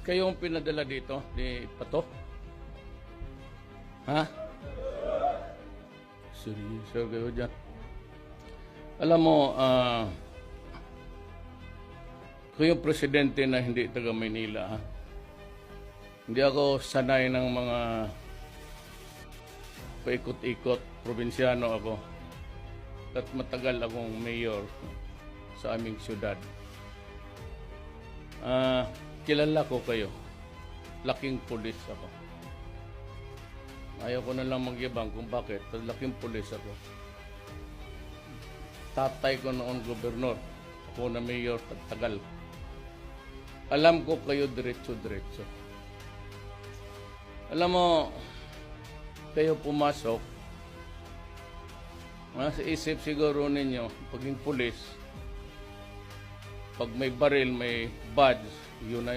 Kayo ang pinadala dito ni Pato? Ha? Seryoso kayo dyan. Alam mo, ko yung presidente na hindi taga Maynila, ha? Hindi ako sanay ng mga paikot-ikot, probinsyano ako. At matagal akong mayor sa aming syudad. Ah, kilala ko kayo. Laking pulis ako. Ayaw ko na lang magyabang kung bakit. Laking pulis ako. Tatay ko noon gobernador. Ako na mayor tagal. Alam ko kayo diretso-diretso. Alam mo, kayo pumasok, nasa isip siguro ninyo, paging pulis, pag may baril, may badge, yun na